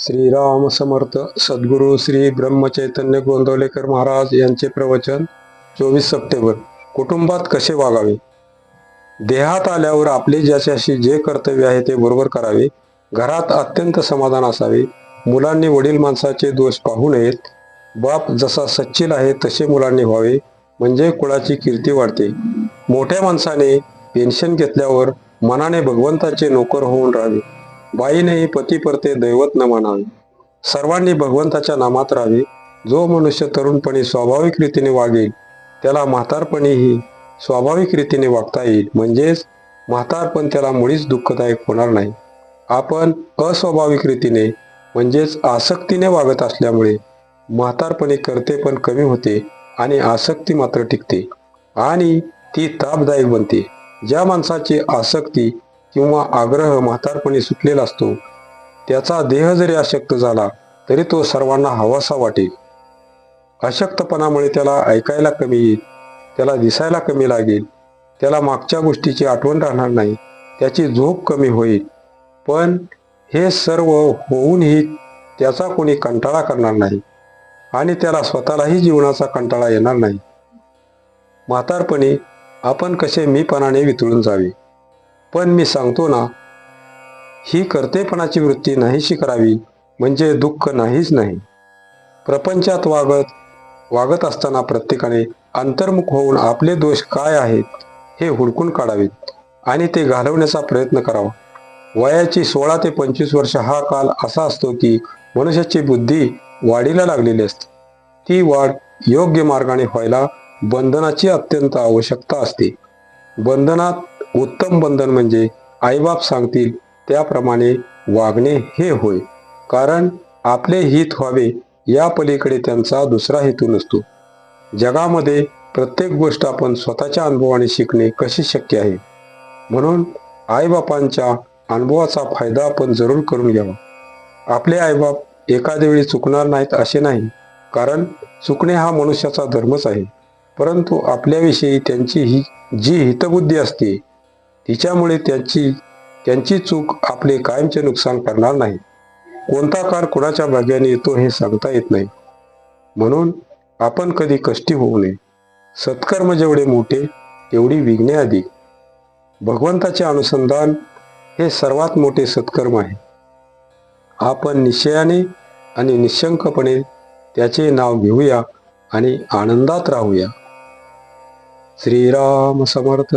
श्रीराम समर्थ सद्गुरू श्री ब्रह्मचैतन्य गोंदवलेकर महाराज यांचे प्रवचन चोवीस सप्टेंबर. कुटुंबात कसे वागावे? देहात आल्यावर आपले ज्याच्याशी जे कर्तव्य आहे ते बरोबर करावे. घरात अत्यंत समाधान असावे. मुलांनी वडील माणसाचे दोष पाहू नयेत. बाप जसा सच्चिल आहे तसे मुलांनी व्हावे म्हणजे कुळाची कीर्ती वाढते. मोठ्या माणसाने पेन्शन घेतल्यावर मनाने भगवंताचे नोकर होऊन राहावे. बाईनेही पती परते दैवत न मानावे सर्वांनी भगवंताच्या नामात राहावे. जो मनुष्य तरुणपणी स्वाभाविक रीतीने वागेल त्याला म्हातारपणीही स्वाभाविक रीतीने वागता येईल. म्हणजेच म्हातारपण त्याला मुळीच दुःखदायक होणार नाही. आपण अस्वाभाविक रीतीने म्हणजेच आसक्तीने वागत असल्यामुळे म्हातारपणी करते पण कमी होते आणि आसक्ती मात्र टिकते. आणि ती तापदायक बनते. ज्या माणसाची आसक्ती किंवा आग्रह म्हातारपणी सुटलेला असतो. त्याचा देह जरी अशक्त झाला तरी तो सर्वांना हवासा वाटेल. अशक्तपणामुळे त्याला ऐकायला कमी येईल त्याला दिसायला कमी लागेल त्याला मागच्या गोष्टीची आठवण राहणार नाही त्याची झोप कमी होईल. पण हे सर्व होऊनही त्याचा कोणी कंटाळा करणार नाही आणि त्याला स्वतःलाही जीवनाचा कंटाळा येणार नाही. म्हातारपणी आपण कसे मीपणाने वितळून जावे? पण मी सांगतो ना ही कर्तेपणाची वृत्ती नाहीशी करावी म्हणजे दुःख नाहीच नाही. प्रपंचात वागत वागत असताना प्रत्येकाने अंतर्मुख होऊन आपले दोष काय आहेत हे हुडकून काढावेत आणि ते घालवण्याचा प्रयत्न करावा. वयाची सोळा ते पंचवीस वर्ष हा काल असा असतो की मनुष्याची बुद्धी वाढीला लागलेली असते. ती वाढ योग्य मार्गाने व्हायला बंधनाची अत्यंत आवश्यकता असते. बंधनात उत्तम बंधन म्हणजे आईबाप सांगतील त्याप्रमाणे वागणे हे होय. कारण आपले हित व्हावे या पलीकडे त्यांचा दुसरा हेतू नसतो. जगामध्ये प्रत्येक गोष्ट आपण स्वतःच्या अनुभवाने शिकणे कशी शक्य आहे? म्हणून आईबापांच्या अनुभवाचा फायदा आपण जरूर करून घ्यावा. आपले आईबाप एखाद्या वेळी चुकणार नाहीत असे नाही कारण चुकणे हा मनुष्याचा धर्मच आहे. परंतु आपल्याविषयी त्यांची ही जी हितबुद्धी असते तिच्यामुळे त्यांची त्यांची चूक आपले कायमचे नुकसान करणार नाही. कोणता काळ कुणाच्या भाग्याने येतो हे सांगता येत नाही. म्हणून आपण कधी कष्टी होऊ नये. सत्कर्म जेवढे मोठे तेवढी विघ्ने आधी भगवंताचे अनुसंधान हे सर्वात मोठे सत्कर्म आहे. आपण निश्चयाने आणि निशंकपणे त्याचे नाव घेऊया आणि आनंदात राहूया. श्रीराम समर्थ.